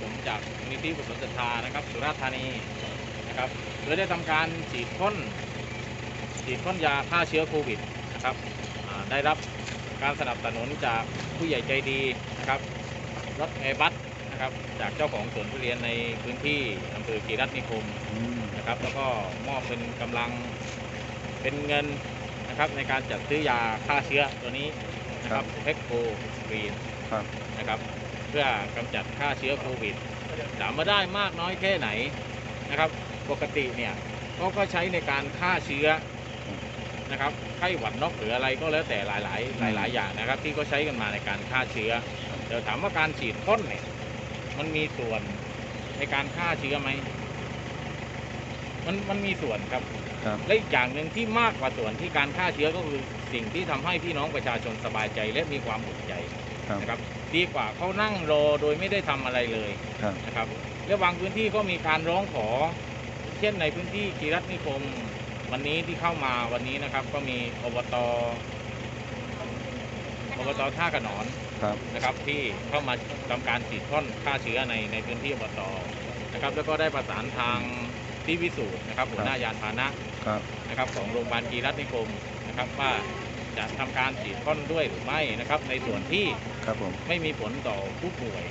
ผมจากมูลนิธิกุศลศรัทธานะครับ สุราษฎร์ธานีนะครับโดยได้ทำการฉีดพ่นฉีดพ่นยาฆ่าเชื้อโควิดนะครับอ่าได้รับการสนับสนุนจากผู้ใหญ่ใจดีนะครับรถแอร์บัสนะครับจากเจ้าของสวนทุเรียนในพื้นที่อำเภอกีรัตนิคมอืมนะครับ แล้วก็มอบเป็นกำลังเป็นเงินนะครับในการจัดซื้อยาฆ่าเชื้อตัวนี้นะครับเพ็กโควีนครับนะครับ เพื่อกำจัดฆ่าเชื้อโควิดถามมาได้มากน้อยแค่ไหนนะครับ ปกติเนี่ยเขาก็ใช้ในการฆ่าเชื้อนะครับไข้หวัดนกหรืออะไรก็แล้วแต่หลาย ๆ หลาย ๆ อย่างนะครับ ที่เขาใช้กันมาในการฆ่าเชื้อเดี๋ยวถามว่าการฉีดพ่นเนี่ยมันมีส่วนในการฆ่าเชื้อไหมมันมันมีส่วนครับครับและอีกอย่างหนึ่งที่มากกว่าส่วนที่การฆ่าเชื้อก็คือสิ่งที่ทำให้พี่น้องประชาชนสบายใจ และมีความอุ่นใจ ครับนะครับดีกว่าเขานั่งรอโดยไม่ได้ทำอะไรเลยครับ นะครับและบางพื้นที่ก็มีการร้องขอ เช่นในพื้นที่กีรัตนิคม วันนี้ที่เข้ามาวันนี้นะครับ ก็มีอบตอบตท่ากระหนอน ครับ นะครับที่เข้ามาทำการฉีดพ่นฆ่าเชื้อในในพื้นที่อบตนะครับแล้วก็ได้ประสานทางที่พิสูจน์นะครับหัวหน้ายานพาหนะครับ นะครับของโรงพยาบาลกีรัตนิคมนะครับว่าจะทำการฉีดพ่นด้วยหรือไม่นะครับในส่วนที่ ครับผม ไม่มีผลต่อผู้ป่วย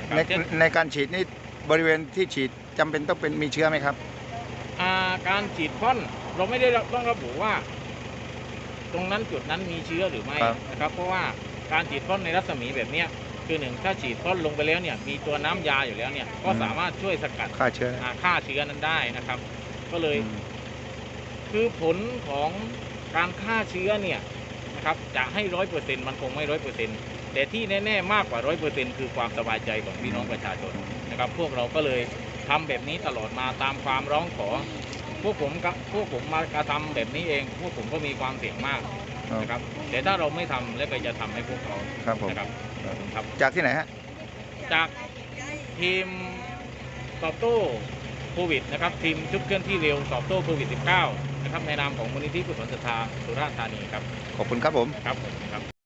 นะครับในเช่นในการฉีดนี่บริเวณที่ฉีดจำเป็นต้องเป็นมีเชื้อไหมครับ อ่าการฉีดพ่นเราไม่ได้ต้องระบุว่า ตรงนั้นจุดนั้นมีเชื้อหรือไม่ครับ นะครับเพราะว่าการฉีดพ่นในรัศมีแบบเนี้ยคือหนึ่งถ้าฉีดพ่นลงไปแล้วเนี่ยมีตัวน้ำยาอยู่แล้วเนี่ยก็สามารถช่วยสกัดฆ่าเชื้ออ่าฆ่าเชื้อนั้นได้นะครับ ก็เลย อืมคือผลของการฆ่าเชื้อเนี่ยนะครับจะให้ร้อยเปอร์เซ็นต์มันคงไม่ร้อยเปอร์เซ็นต์ แต่ที่แน่ ๆ มากกว่าร้อยเปอร์เซ็นต์คือความสบายใจของพี่น้องประชาชนนะครับ พวกเราก็เลยทำแบบนี้ตลอดมาตามความร้องขอ พวกผมก็พวกผมมากระทำแบบนี้เอง พวกผมก็มีความเสี่ยงมากครับนะครับแต่ถ้าเราไม่ทำแล้วก็จะทำให้พวกเขาครับผมนะครับครับจากที่ไหนฮะจากทีมตอบโต้โควิดนะครับทีมชุดเคลื่อนที่เร็วตอบโต้โควิด -19 นะครับในนามของมูลนิธิกุศลศรัทธาสุราษฎร์ธานีครับ ขอบคุณครับผม ครับผมครับ